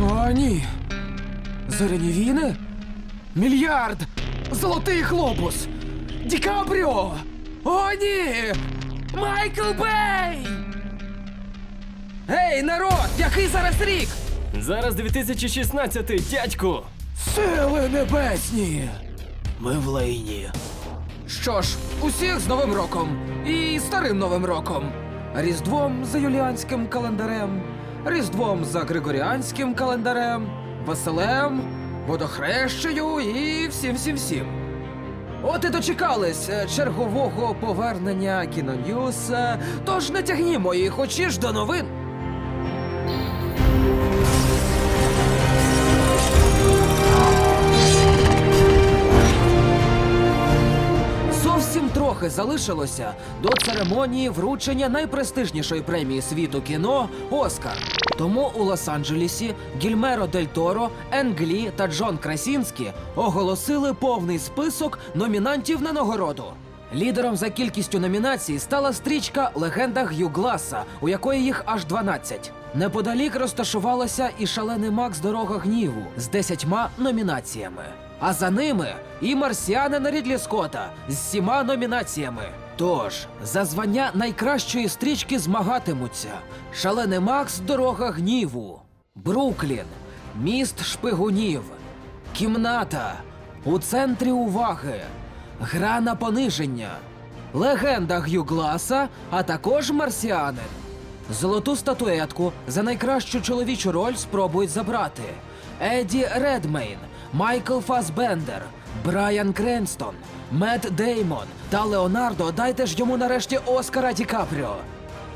О, ні. Зоряні війни? Мільярд! Золотий хлопус! Ді Капріо! О, ні! Майкл Бей! Гей, народ! Який зараз рік? Зараз 2016, дядьку. Сили небесні! Ми в лайні. Що ж, усіх з Новим роком і старим Новим роком. Різдвом за юліанським календарем, Різдвом за Григоріанським календарем, Василем, водохрещею і всім всім всім. От і дочекались е, чергового повернення кіноньюз. е, Тож не тягнімо їх очі ж до новин. Трохи залишилося до церемонії вручення найпрестижнішої премії світу кіно Оскар. Тому у Лос-Анджелесі Гільмеро Дель Торо, Енглі та Джон Красінські оголосили повний список номінантів на нагороду. Лідером за кількістю номінацій стала стрічка Легенда Г'ю Гласа, у якої їх аж 12. Неподалік розташувалася і шалений Макс Дорога гніву з 10 номінаціями. А за ними і марсіанина Рідлі Скотта з сіма номінаціями. Тож за звання найкращої стрічки змагатимуться. Шалений Макс Дорога гніву, Бруклін, Міст шпигунів, Кімната. У центрі уваги, Гра на пониження, Легенда Г'ю Гласа, а також Марсіанин. Золоту статуетку за найкращу чоловічу роль спробують забрати. Еді Редмейн, Майкл Фасбендер, Брайан Кренстон, Мед Деймон та Леонардо. Дайте ж йому нарешті Оскара Ді Капріо.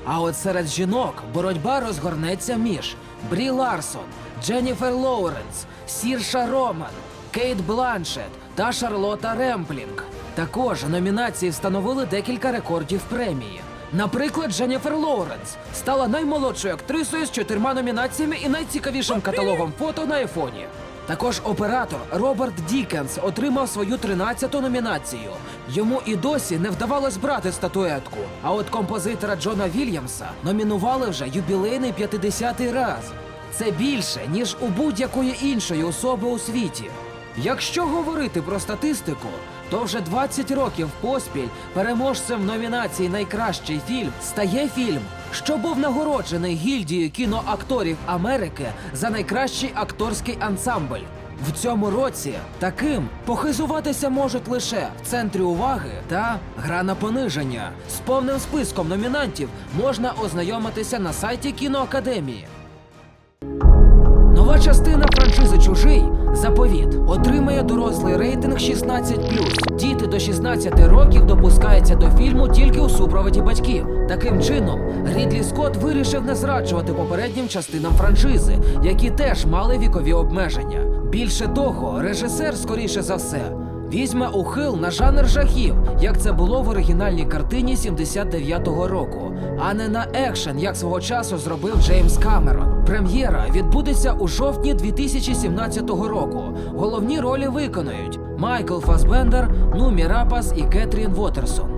А от серед жінок боротьба розгорнеться між Брі Ларсон, Дженніфер Лоуренс, Сірша Роман, Кейт Бланшет та Шарлота Ремплінг. Також номінації встановили декілька рекордів премії. Наприклад, Дженніфер Лоуренс стала наймолодшою актрисою з чотирма номінаціями і найцікавішим каталогом фото на айфоні. Також оператор Роберт Дікенс отримав свою 13-ту номінацію. Йому і досі не вдавалось брати статуетку. А от композитора Джона Вільямса номінували вже юбілейний 50-й раз. Це більше, ніж у будь-якої іншої особи у світі. Якщо говорити про статистику, то вже 20 років поспіль переможцем номінації Найкращий фільм стає фільм, що був нагороджений гільдією кіноакторів Америки за найкращий акторський ансамбль. В цьому році таким похизуватися можуть лише в центрі уваги та гра на пониження. З повним списком номінантів можна ознайомитися на сайті кіноакадемії. Нова частина франшизи Чужий заповіт отримає дорослий рейтинг 16+. Діти до 16 років допускаються до фільму тільки у супроводі батьків. Таким чином, Рідлі Скотт вирішив не зраджувати попереднім частинам франшизи, які теж мали вікові обмеження. Більше того, режисер, скоріше за все, візьме ухил на жанр жахів, як це було в оригінальній картині 79-го року, а не на екшен, як свого часу зробив Джеймс Камерон. Прем'єра відбудеться у жовтні 2017 року. Головні ролі виконують Майкл Фасбендер, Нумі Рапас і Кетрін Вотерсон.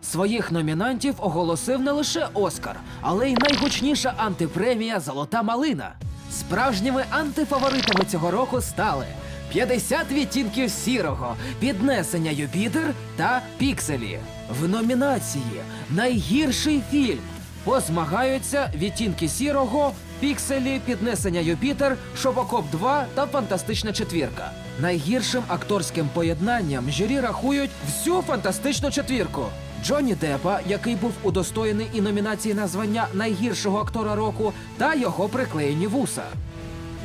Своїх номінантів оголосив не лише Оскар, але й найгучніша антипремія Золота малина. Справжніми антифаворитами цього року стали 50 відтінків сірого, піднесення Юпітер та Пікселі. В номінації Найгірший фільм позмагаються відтінки сірого, Пікселі, піднесення Юпітер, Шопокоп 2 та Фантастична четвірка. Найгіршим акторським поєднанням журі рахують всю фантастичну четвірку. Джонні Деппа, який був удостоєний і номінації на звання найгіршого актора року, та його приклеєні вуса.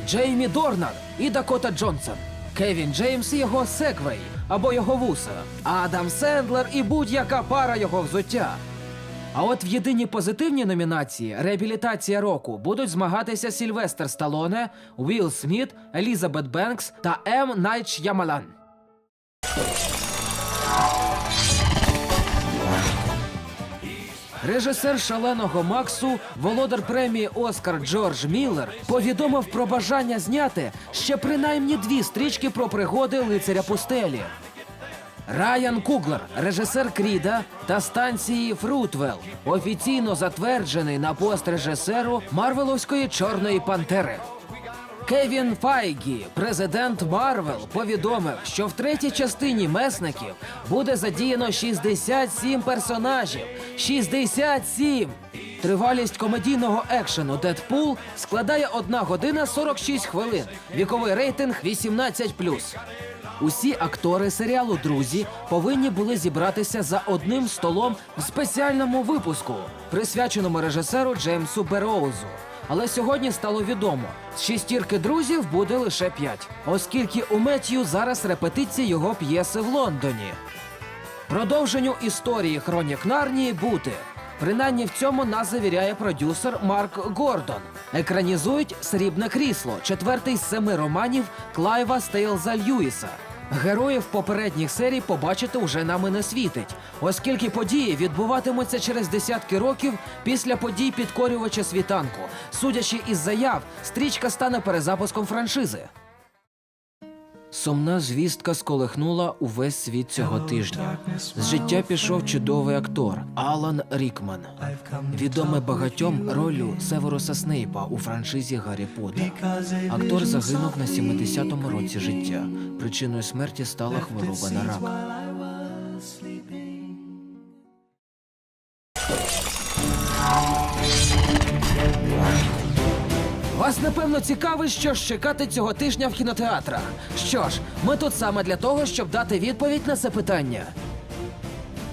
Джеймі Дорнан і Дакота Джонсон. Кевін Джеймс і його секвей або його вуса. Адам Сендлер і будь-яка пара його взуття. А от в єдиній позитивній номінації реабілітація року будуть змагатися Сільвестр Сталоне, Уілл Сміт, Елізабет Бенкс та М. Найт Ямалан. Режисер шаленого Максу, володар премії Оскар Джордж Міллер, повідомив про бажання зняти ще принаймні дві стрічки про пригоди лицаря пустелі. Райан Куглер, режисер Кріда та станції Фрутвелл, офіційно затверджений на пост режисеру Марвеловської Чорної Пантери. Кевін Файгі, президент Марвел, повідомив, що в третій частині месників буде задіяно 67 персонажів. 67! Тривалість комедійного екшену Дедпул складає 1 година 46 хвилин. Віковий рейтинг 18+. Усі актори серіалу Друзі повинні були зібратися за одним столом в спеціальному випуску, присвяченому режисеру Джеймсу Бероузу. Але сьогодні стало відомо, з шістірки друзів буде лише п'ять, оскільки у Меттью зараз репетиції його п'єси в Лондоні. Продовженню історії Хронік Нарнії бути. Принаймні в цьому нас завіряє продюсер Марк Гордон. Екранізують Срібне крісло, четвертий з семи романів Клайва Стейлза Льюіса. Героїв попередніх серій побачити вже нами не світить, оскільки події відбуватимуться через десятки років після подій підкорювача світанку. Судячи із заяв, стрічка стане перезапуском франшизи. Сумна звістка сколихнула увесь світ цього тижня. З життя пішов чудовий актор Алан Рікман, відомий багатьом ролью Северуса Снейпа у франшизі Гаррі Поттер. Актор загинув на 70-му році життя. Причиною смерті стала хвороба на рак. Цікавить, що ж чекати цього тижня в кінотеатрах. Що ж, ми тут саме для того, щоб дати відповідь на це питання.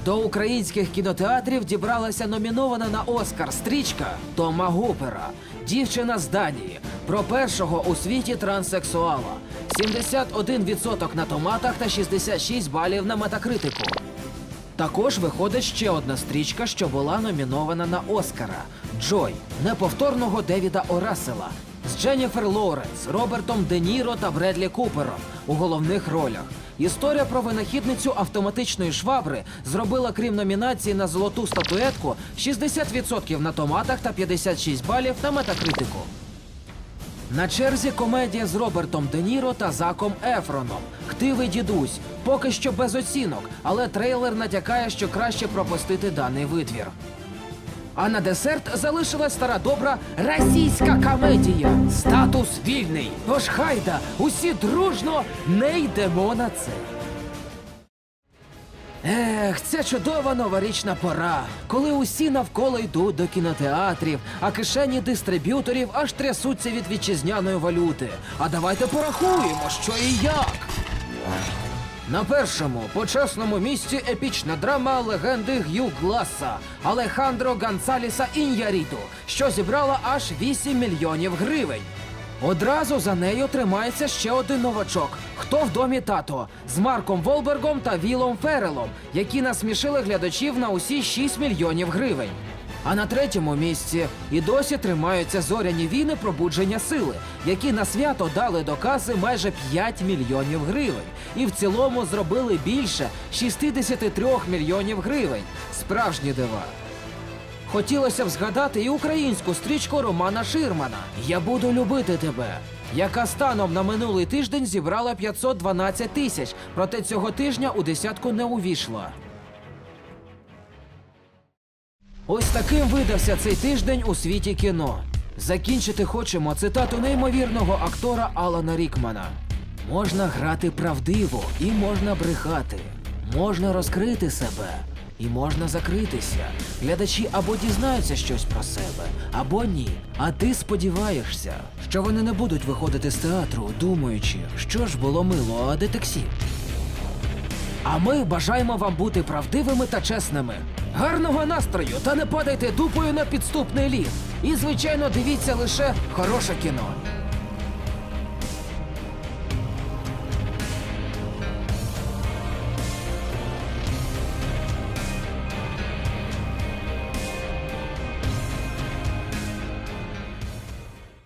До українських кінотеатрів дібралася номінована на Оскар стрічка Тома Гупера, дівчина з Данії, про першого у світі транссексуала. 71% на томатах та 66 балів на метакритику. Також виходить ще одна стрічка, що була номінована на Оскара Джой неповторного Девіда Орасела з Дженніфер Лоуренс, Робертом Де Ніро та Бредлі Купером у головних ролях. Історія про винахідницю автоматичної швабри зробила, крім номінації на золоту статуетку, 60% на томатах та 56 балів на метакритику. На черзі комедія з Робертом Де Ніро та Заком Ефроном. Хтивий дідусь. Поки що без оцінок, але трейлер натякає, що краще пропустити даний витвір. А на десерт залишилась стара добра російська комедія. Статус вільний. Тож хайда, усі дружно не йдемо на це. Ех, це чудова новорічна пора, коли усі навколо йдуть до кінотеатрів, а кишені дистриб'юторів аж трясуться від вітчизняної валюти. А давайте порахуємо, що і як. На першому почесному місці епічна драма легенди Г'ю Гласа Алехандро Гонсаліса Ін'яріту, що зібрала аж 8 мільйонів гривень. Одразу за нею тримається ще один новачок. Хто в домі тато з Марком Волбергом та Вілом Ферелом, які насмішили глядачів на усі 6 мільйонів гривень. А на третьому місці і досі тримаються зоряні війни пробудження сили, які на свято дали до каси майже 5 мільйонів гривень, і в цілому зробили більше 63 мільйонів гривень. Справжні дива. Хотілося б згадати і українську стрічку Романа Ширмана Я буду любити тебе, яка станом на минулий тиждень зібрала 512 тисяч, проте цього тижня у десятку не увійшла. Ось таким видався цей тиждень у світі кіно. Закінчити хочемо цитату неймовірного актора Алана Рікмана. Можна грати правдиво і можна брехати. Можна розкрити себе і можна закритися. Глядачі або дізнаються щось про себе, або ні. А ти сподіваєшся, що вони не будуть виходити з театру, думаючи, що ж було мило, а де таксі. А ми бажаємо вам бути правдивими та чесними. Гарного настрою та не падайте дупою на підступний лід. І, звичайно, дивіться лише хороше кіно.